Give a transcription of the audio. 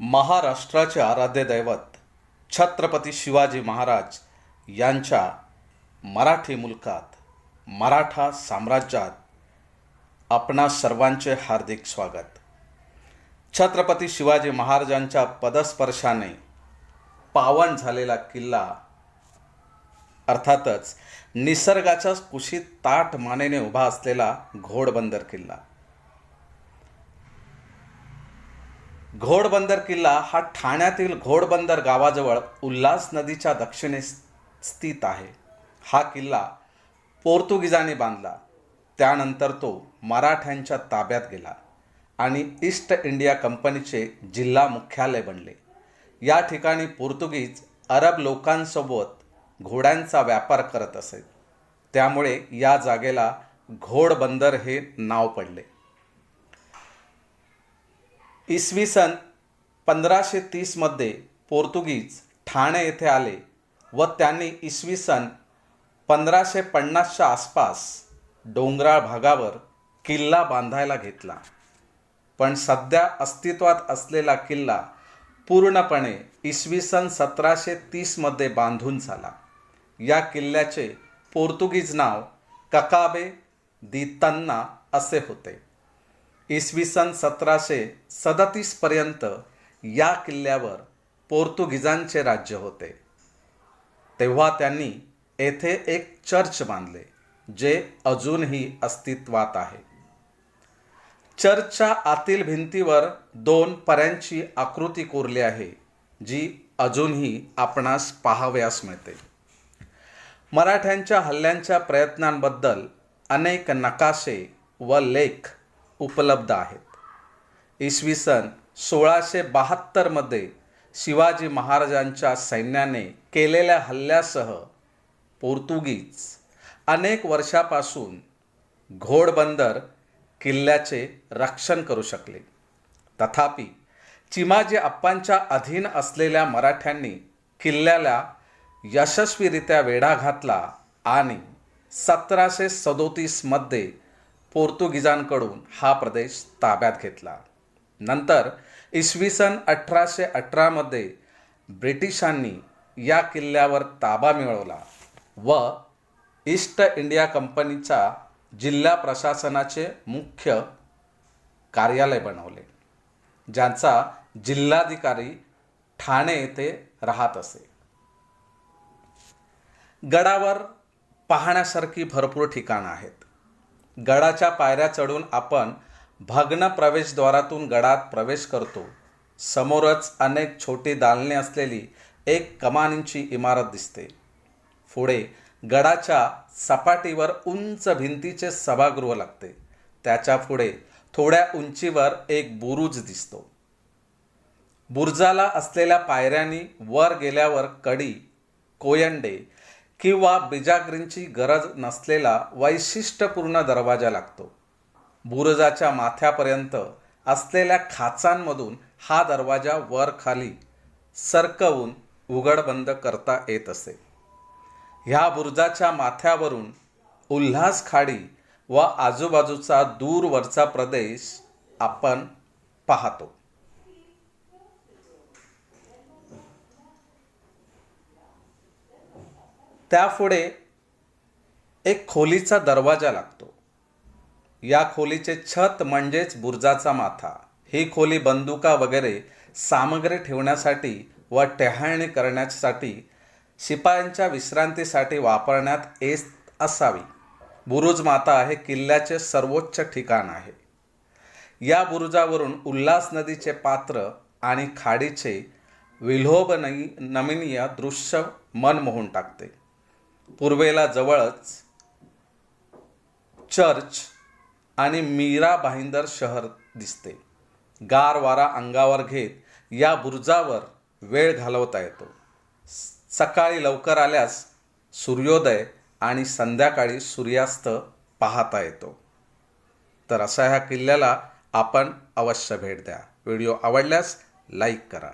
महाराष्ट्राचे आराध्य दैवत छत्रपती शिवाजी महाराज यांच्या मराठी मुलकात मराठा साम्राज्यात आपणा सर्वांचे हार्दिक स्वागत. छत्रपती शिवाजी महाराजांच्या पदस्पर्शाने पावन झालेला किल्ला अर्थातच निसर्गाच्या कुशीत ताठ मानेने उभा असलेला घोडबंदर किल्ला. घोडबंदर किल्ला हा ठाण्यातील घोडबंदर गावाजवळ उल्हास नदीच्या दक्षिणेस स्थित आहे. हा किल्ला पोर्तुगीजाने बांधला. त्यानंतर तो मराठ्यांच्या ताब्यात गेला आणि ईस्ट इंडिया कंपनीचे जिल्हा मुख्यालय बनले. या ठिकाणी पोर्तुगीज अरब लोकांसोबत घोड्यांचा व्यापार करत असे. त्यामुळे या जागेला घोडबंदर हे नाव पडले. इसवी सन पंधराशे तीसमध्ये पोर्तुगीज ठाणे येथे आले व त्यांनी इसवी सन पंधराशे पन्नासच्या आसपास डोंगराळ भागावर किल्ला बांधायला घेतला. पण सध्या अस्तित्वात असलेला किल्ला पूर्णपणे इसवी सन सतराशे तीसमध्ये बांधून झाला. या किल्ल्याचे पोर्तुगीज नाव ककाबे दी तन्ना असे होते. इसवी सन सतराशे सदतीसपर्यंत या किल्ल्यावर पोर्तुगीजांचे राज्य होते. तेव्हा त्यांनी येथे एक चर्च बांधले जे अजूनही अस्तित्वात आहे. चर्चच्या आतील भिंतीवर दोन पर्यांची आकृती कोरली आहे जी अजूनही आपणास पाहावयास मिळते. मराठ्यांच्या हल्ल्यांच्या प्रयत्नांबद्दल अनेक नकाशे व लेख उपलब्ध आहेत. इसवी सन सोळाशे बहात्तरमध्ये शिवाजी महाराजांच्या सैन्याने केलेल्या हल्ल्यासह पोर्तुगीज अनेक वर्षापासून घोडबंदर किल्ल्याचे रक्षण करू शकले. तथापि चिमाजी अप्पांच्या अधीन असलेल्या मराठ्यांनी किल्ल्याला यशस्वीरित्या वेढा घातला आणि सतराशे सदोतीसमध्ये पोर्तुगीजांकडून हा प्रदेश ताब्यात घेतला. नंतर इसवी सन अठराशे अठरामध्ये ब्रिटिशांनी या किल्ल्यावर ताबा मिळवला व ईस्ट इंडिया कंपनीचा जिल्हा प्रशासनाचे मुख्य कार्यालय बनवले ज्यांचा जिल्हाधिकारी ठाणे येथे राहत असे. गडावर पाहण्यासारखी भरपूर ठिकाणं आहेत. गडाच्या पायऱ्या चढून आपण भग्न प्रवेशद्वारातून गडात प्रवेश करतो. समोरच अनेक छोटी दालने असलेली एक कमानींची इमारत दिसते. पुढे गडाच्या सपाटीवर उंच भिंतीचे सभागृह लागते. त्याच्या पुढे थोड्या उंचीवर एक बुरुज दिसतो. बुरुजाला असलेल्या पायऱ्यांनी वर गेल्यावर कडी कोयंडे किंवा बिजाग्रींची गरज नसलेला वैशिष्ट्यपूर्ण दरवाजा लागतो. बुरुजाच्या माथ्यापर्यंत असलेल्या खाचांमधून हा दरवाजा वर खाली सरकवून उघडबंद करता येत असे. ह्या बुरुजाच्या माथ्यावरून उल्हास खाडी व आजूबाजूचा दूरवरचा प्रदेश आपण पाहतो. त्यापुढे एक खोलीचा दरवाजा लागतो. या खोलीचे छत म्हणजेच बुर्जाचा माथा. ही खोली बंदुका वगैरे सामग्री ठेवण्यासाठी व टेहाळणी करण्यासाठी शिपायांच्या विश्रांतीसाठी वापरण्यात येत असावी. बुरुज माता हे किल्ल्याचे सर्वोच्च ठिकाण आहे. या बुरुजावरून उल्हास नदीचे पात्र आणि खाडीचे विलोभनयी नमनीय दृश्य मन मोहून टाकते. पूर्वेला जवळच चर्च आणि मीरा भाईंदर शहर दिसते. गार वारा अंगावर घेत या बुरुजावर वेळ घालवता येतो. सकाळी लवकर आल्यास सूर्योदय आणि संध्याकाळी सूर्यास्त पाहता येतो. तर असा ह्या किल्ल्याला आपण अवश्य भेट द्या. व्हिडिओ आवडल्यास लाईक करा.